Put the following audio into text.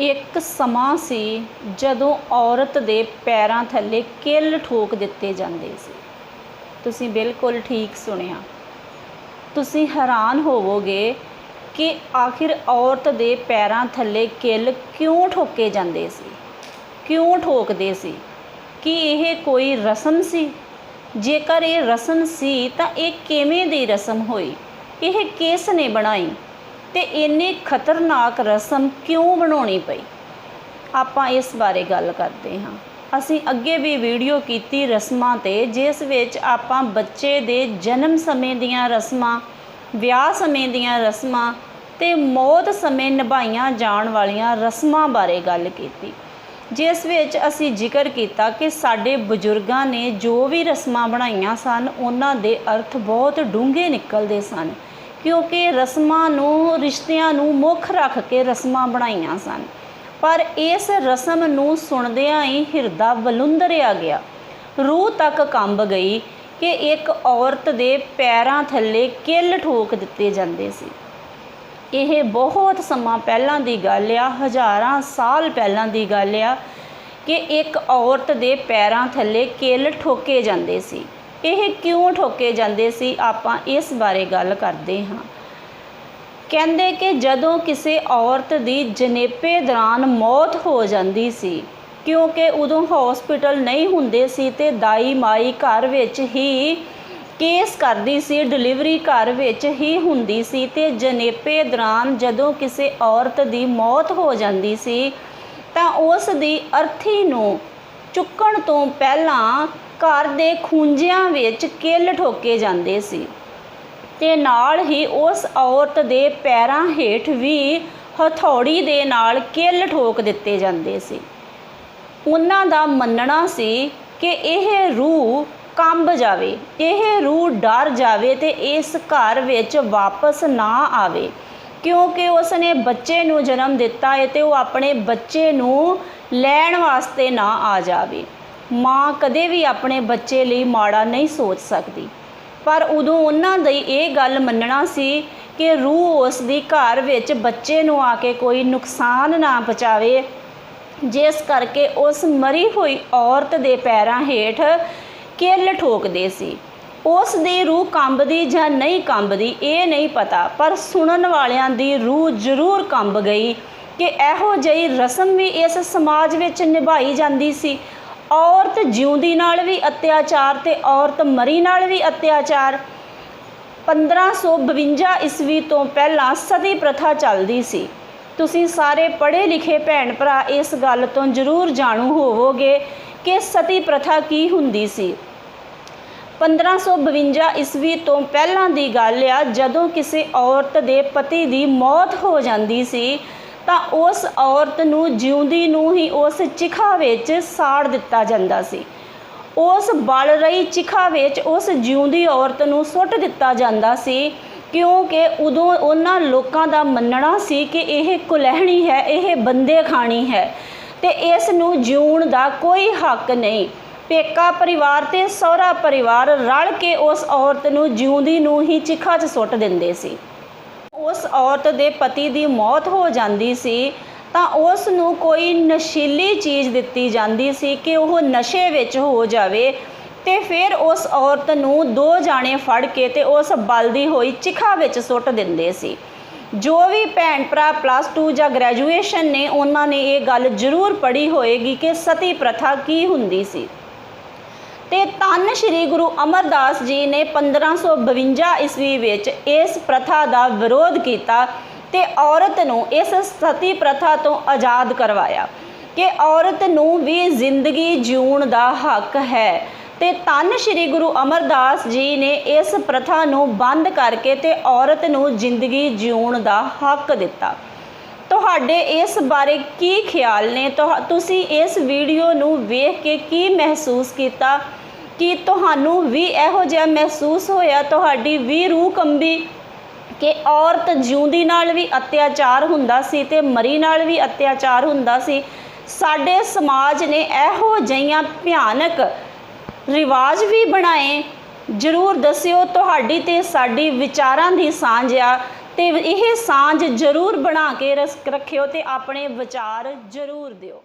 ਇੱਕ ਸਮਾਂ ਸੀ ਜਦੋਂ ਔਰਤ ਦੇ ਪੈਰਾਂ ਥੱਲੇ ਕਿੱਲ ਠੋਕ ਦਿੱਤੇ ਜਾਂਦੇ ਸੀ। ਤੁਸੀਂ ਬਿਲਕੁਲ ਠੀਕ ਸੁਣਿਆ। ਤੁਸੀਂ ਹੈਰਾਨ ਹੋਵੋਗੇ ਕਿ ਆਖਿਰ ਔਰਤ ਦੇ ਪੈਰਾਂ ਥੱਲੇ ਕਿੱਲ ਕਿਉਂ ਠੋਕੇ ਜਾਂਦੇ ਸੀ? ਕਿਉਂ ਠੋਕਦੇ ਸੀ? ਕਿ ਇਹ ਕੋਈ ਰਸਮ ਸੀ? ਜੇਕਰ ਇਹ ਰਸਮ ਸੀ ਤਾਂ ਇਹ ਕਿਵੇਂ ਦੀ ਰਸਮ ਹੋਈ? ਇਹ ਕਿਸ ਨੇ ਬਣਾਈ? ਤੇ ਇੰਨੀ ਖਤਰਨਾਕ ਰਸਮ ਕਿਉਂ ਬਣਾਉਣੀ ਪਈ? ਆਪਾਂ ਇਸ ਬਾਰੇ ਗੱਲ ਕਰਦੇ ਹਾਂ। ਅਸੀਂ ਅੱਗੇ ਵੀ ਵੀਡੀਓ ਕੀਤੀ ਰਸਮਾਂ ਤੇ, ਜਿਸ ਵਿੱਚ ਆਪਾਂ ਬੱਚੇ ਦੇ ਜਨਮ ਸਮੇਂ ਦੀਆਂ ਰਸਮਾਂ, ਵਿਆਹ ਸਮੇਂ ਦੀਆਂ ਰਸਮਾਂ ਤੇ ਮੌਤ ਸਮੇਂ ਨਿਭਾਈਆਂ ਜਾਣ ਵਾਲੀਆਂ ਰਸਮਾਂ ਬਾਰੇ ਗੱਲ ਕੀਤੀ। ਜਿਸ ਵਿੱਚ ਅਸੀਂ ਜ਼ਿਕਰ ਕੀਤਾ ਕਿ ਸਾਡੇ ਬਜ਼ੁਰਗਾਂ ਨੇ ਜੋ ਵੀ ਰਸਮਾਂ ਬਣਾਈਆਂ ਸਨ, ਉਹਨਾਂ ਦੇ ਅਰਥ ਬਹੁਤ ਡੂੰਘੇ ਨਿਕਲਦੇ ਸਨ। ਕਿਉਂਕਿ ਰਸਮਾਂ ਨੂੰ, ਰਿਸ਼ਤਿਆਂ ਨੂੰ ਮੁੱਖ ਰੱਖ ਕੇ ਰਸਮਾਂ ਬਣਾਈਆਂ ਸਨ। ਪਰ ਇਸ ਰਸਮ ਨੂੰ ਸੁਣਦਿਆਂ ਹੀ ਹਿਰਦਾ ਵਲੁੰਦਰਿਆ ਗਿਆ। ਰੂਹ ਤੱਕ ਕੰਬ ਗਈ ਕਿ ਇੱਕ ਔਰਤ ਦੇ ਪੈਰਾਂ ਥੱਲੇ ਕਿੱਲ ਠੋਕ ਦਿੱਤੇ ਜਾਂਦੇ ਸੀ। ਇਹ ਬਹੁਤ ਸਮਾਂ ਪਹਿਲਾਂ ਦੀ ਗੱਲ ਆ, ਹਜ਼ਾਰਾਂ ਸਾਲ ਪਹਿਲਾਂ ਦੀ ਗੱਲ ਆ ਕਿ ਇੱਕ ਔਰਤ ਦੇ ਪੈਰਾਂ ਥੱਲੇ ਕਿੱਲ ਠੋਕੇ ਜਾਂਦੇ ਸੀ। ਇਹ ਕਿਉਂ ਠੋਕੇ ਜਾਂਦੇ ਸੀ? ਆਪਾਂ ਇਸ ਬਾਰੇ ਗੱਲ ਕਰਦੇ ਹਾਂ। ਕਹਿੰਦੇ ਕਿ ਜਦੋਂ ਕਿਸੇ ਔਰਤ ਦੀ ਜਨੇਪੇ ਦੌਰਾਨ ਮੌਤ ਹੋ ਜਾਂਦੀ ਸੀ, ਕਿਉਂਕਿ ਉਦੋਂ ਹਸਪੀਟਲ ਨਹੀਂ ਹੁੰਦੇ ਸੀ ਤੇ ਦਾਈ ਮਾਈ ਘਰ ਵਿੱਚ ਹੀ ਕੇਸ ਕਰਦੀ ਸੀ, ਡਿਲੀਵਰੀ ਘਰ ਵਿੱਚ ਹੀ ਹੁੰਦੀ ਸੀ ਤੇ ਜਨੇਪੇ ਦੌਰਾਨ ਜਦੋਂ ਕਿਸੇ ਔਰਤ ਦੀ ਮੌਤ ਹੋ ਜਾਂਦੀ ਸੀ, ਤਾਂ ਉਸ ਦੀ ਅਰਥੀ ਨੂੰ ਚੁੱਕਣ ਤੋਂ ਪਹਿਲਾਂ ਘਰ ਦੇ ਖੂੰਜਿਆਂ ਵਿੱਚ ਕਿੱਲ ਠੋਕੇ ਜਾਂਦੇ ਸੀ ਤੇ ਨਾਲ ਹੀ ਉਸ ਔਰਤ ਦੇ ਪੈਰਾਂ ਹੇਠ ਵੀ ਹਥੌੜੀ ਦੇ ਨਾਲ ਕਿੱਲ ਠੋਕ ਦਿੱਤੇ ਜਾਂਦੇ ਸੀ। ਉਹਨਾਂ ਦਾ ਮੰਨਣਾ ਸੀ ਕਿ ਇਹ ਰੂਹ ਕੰਬ ਜਾਵੇ, ਇਹ ਰੂਹ ਡਰ ਜਾਵੇ ਤੇ ਇਸ ਘਰ ਵਿੱਚ ਵਾਪਸ ਨਾ ਆਵੇ, ਕਿਉਂਕਿ ਉਸ ਨੇ ਬੱਚੇ ਨੂੰ ਜਨਮ ਦਿੱਤਾ ਹੈ ਤੇ ਉਹ ਆਪਣੇ ਬੱਚੇ ਨੂੰ ਲੈਣ ਵਾਸਤੇ ਨਾ ਆ ਜਾਵੇ। ਮਾਂ ਕਦੇ ਵੀ ਆਪਣੇ ਬੱਚੇ ਲਈ ਮਾੜਾ ਨਹੀਂ ਸੋਚ ਸਕਦੀ। ਪਰ ਉਦੋਂ ਉਹਨਾਂ ਦੀ ਇਹ ਗੱਲ ਮੰਨਣਾ ਸੀ ਕਿ ਰੂਹ ਉਸ ਦੀ ਘਰ ਵਿੱਚ ਬੱਚੇ ਨੂੰ ਆ ਕੇ ਕੋਈ ਨੁਕਸਾਨ ਨਾ ਪਹੁੰਚਾਵੇ। ਜਿਸ ਕਰਕੇ ਉਸ ਮਰੀ ਹੋਈ ਔਰਤ ਦੇ ਪੈਰਾਂ ਹੇਠ ਕਿੱਲ ਠੋਕਦੇ ਸੀ। ਉਸ ਦੀ ਰੂਹ ਕੰਬਦੀ ਜਾਂ ਨਹੀਂ ਕੰਬਦੀ ਇਹ ਨਹੀਂ ਪਤਾ, ਪਰ ਸੁਣਨ ਵਾਲਿਆਂ ਦੀ ਰੂਹ ਜ਼ਰੂਰ ਕੰਬ ਗਈ। ਕਿ ਇਹੋ ਜਿਹੀ ਰਸਮ ਵੀ ਇਸ ਸਮਾਜ ਵਿੱਚ ਨਿਭਾਈ ਜਾਂਦੀ ਸੀ। ਔਰਤ ਜਿਉਂਦੀ ਨਾਲ ਵੀ ਅਤਿਆਚਾਰ ਤੇ ਔਰਤ ਮਰੀ ਨਾਲ ਵੀ ਅਤਿਆਚਾਰ। 1552 ਈਸਵੀ ਤੋਂ ਪਹਿਲਾਂ ਸਤੀ ਪ੍ਰਥਾ ਚੱਲਦੀ ਸੀ। ਤੁਸੀਂ ਸਾਰੇ ਪੜ੍ਹੇ ਲਿਖੇ ਭੈਣ ਭਰਾ ਇਸ ਗੱਲ ਤੋਂ ਜ਼ਰੂਰ ਜਾਣੂ ਹੋਵੋਗੇ ਕਿ ਸਤੀ ਪ੍ਰਥਾ ਕੀ ਹੁੰਦੀ ਸੀ। 1552 ਈਸਵੀ ਤੋਂ ਪਹਿਲਾਂ ਦੀ ਗੱਲ ਆ, ਜਦੋਂ ਕਿਸੇ ਔਰਤ ਦੇ ਪਤੀ ਦੀ ਮੌਤ ਹੋ ਜਾਂਦੀ ਸੀ ਤਾਂ ਉਸ ਔਰਤ ਨੂੰ ਜਿਉਂਦੀ ਨੂੰ ਹੀ ਉਸ ਚਿਖਾ ਵਿੱਚ ਸਾੜ ਦਿੱਤਾ ਜਾਂਦਾ ਸੀ। ਉਸ ਬਲ ਰਹੀ ਚਿਖਾ ਵਿੱਚ ਉਸ ਜਿਉਂਦੀ ਔਰਤ ਨੂੰ ਸੁੱਟ ਦਿੱਤਾ ਜਾਂਦਾ ਸੀ, ਕਿਉਂਕਿ ਉਦੋਂ ਉਹਨਾਂ ਲੋਕਾਂ ਦਾ ਮੰਨਣਾ ਸੀ ਕਿ ਇਹ ਕੁਲਹਿਣੀ ਹੈ, ਇਹ ਬੰਦੇ ਖਾਣੀ ਹੈ ਤੇ ਇਸ ਨੂੰ ਜਿਉਣ ਦਾ ਕੋਈ ਹੱਕ ਨਹੀਂ। ਪੇਕਾ ਪਰਿਵਾਰ ਤੇ ਸਹੁਰਾ ਪਰਿਵਾਰ ਰਲ ਕੇ ਉਸ ਔਰਤ ਨੂੰ ਜਿਉਂਦੀ ਨੂੰ ਹੀ ਚਿਖਾ 'ਚ ਸੁੱਟ ਦਿੰਦੇ ਸੀ। ਉਸ ਔਰਤ ਦੇ ਪਤੀ ਦੀ ਮੌਤ ਹੋ ਜਾਂਦੀ ਸੀ, ਤਾਂ ਉਸ ਨੂੰ ਕੋਈ ਨਸ਼ੀਲੀ ਚੀਜ਼ ਦਿੱਤੀ ਜਾਂਦੀ ਸੀ ਕਿ ਉਹ ਨਸ਼ੇ ਵਿੱਚ ਹੋ ਜਾਵੇ ਤੇ ਫਿਰ ਉਸ ਔਰਤ ਨੂੰ ਦੋ ਜਾਣੇ ਫੜ ਕੇ ਤੇ ਉਸ ਬਲਦੀ ਹੋਈ ਚਿਖਾ ਵਿੱਚ ਸੁੱਟ ਦਿੰਦੇ ਸੀ। ਜੋ ਵੀ ਭੈਣ ਭਰਾ ਪਲੱਸ 2 ਜਾਂ ਗ੍ਰੈਜੂਏਸ਼ਨ ਨੇ, ਉਹਨਾਂ ਨੇ ਇਹ ਗੱਲ ਜ਼ਰੂਰ ਪੜ੍ਹੀ ਹੋਏਗੀ ਕਿ ਸਤੀ ਪ੍ਰਥਾ ਕੀ ਹੁੰਦੀ ਸੀ। ਤੇ ਧੰਨ ਸ਼੍ਰੀ ਗੁਰੂ ਅਮਰਦਾਸ ਜੀ ਨੇ 1552 ਈਸਵੀ ਵਿੱਚ ਇਸ ਪ੍ਰਥਾ ਦਾ ਵਿਰੋਧ ਕੀਤਾ ਤੇ ਔਰਤ ਨੂੰ ਇਸ ਸਤੀ ਪ੍ਰਥਾ ਤੋਂ ਆਜ਼ਾਦ ਕਰਵਾਇਆ ਕਿ ਔਰਤ ਨੂੰ ਵੀ ਜ਼ਿੰਦਗੀ ਜਿਉਣ ਦਾ ਹੱਕ ਹੈ। ਤੇ ਧੰਨ ਸ਼੍ਰੀ ਗੁਰੂ ਅਮਰਦਾਸ ਜੀ ਨੇ ਇਸ ਪ੍ਰਥਾ ਨੂੰ ਬੰਦ ਕਰਕੇ ਤੇ ਔਰਤ ਨੂੰ ਜ਼ਿੰਦਗੀ ਜਿਉਣ ਦਾ ਹੱਕ ਦਿੱਤਾ। ਤੁਹਾਡੇ ਇਸ ਬਾਰੇ ਕੀ ਖਿਆਲ ਨੇ? ਤੁਹਾ- ਤੁਸੀਂ ਇਸ ਵੀਡੀਓ ਨੂੰ ਵੇਖ ਕੇ ਕੀ ਮਹਿਸੂਸ ਕੀਤਾ? ਕਿ ਤੁਹਾਨੂੰ ਵੀ ਇਹੋ ਜਿਹਾ ਮਹਿਸੂਸ ਹੋਇਆ? ਤੁਹਾਡੀ ਵੀ ਰੂਹ ਕੰਬੀ ਕਿ ਔਰਤ ਜਿਉਂਦੀ ਨਾਲ ਵੀ ਅਤਿਆਚਾਰ ਹੁੰਦਾ ਸੀ ਤੇ ਮਰੀ ਨਾਲ ਵੀ ਅਤਿਆਚਾਰ ਹੁੰਦਾ ਸੀ। ਸਾਡੇ ਸਮਾਜ ਨੇ ਇਹੋ ਜਿਹੀਆਂ ਭਿਆਨਕ ਰਿਵਾਜ ਵੀ ਬਣਾਏ। ਜਰੂਰ ਦੱਸਿਓ, ਤੁਹਾਡੀ ਤੇ ਸਾਡੀ ਵਿਚਾਰਾਂ ਦੀ ਸਾਂਝ ਆ। ਤੇ ਇਹ ਸਾਂਝ ਜ਼ਰੂਰ ਬਣਾ ਕੇ ਰਸ- ਰੱਖਿਓ ਤੇ ਆਪਣੇ ਵਿਚਾਰ ਜ਼ਰੂਰ ਦਿਓ।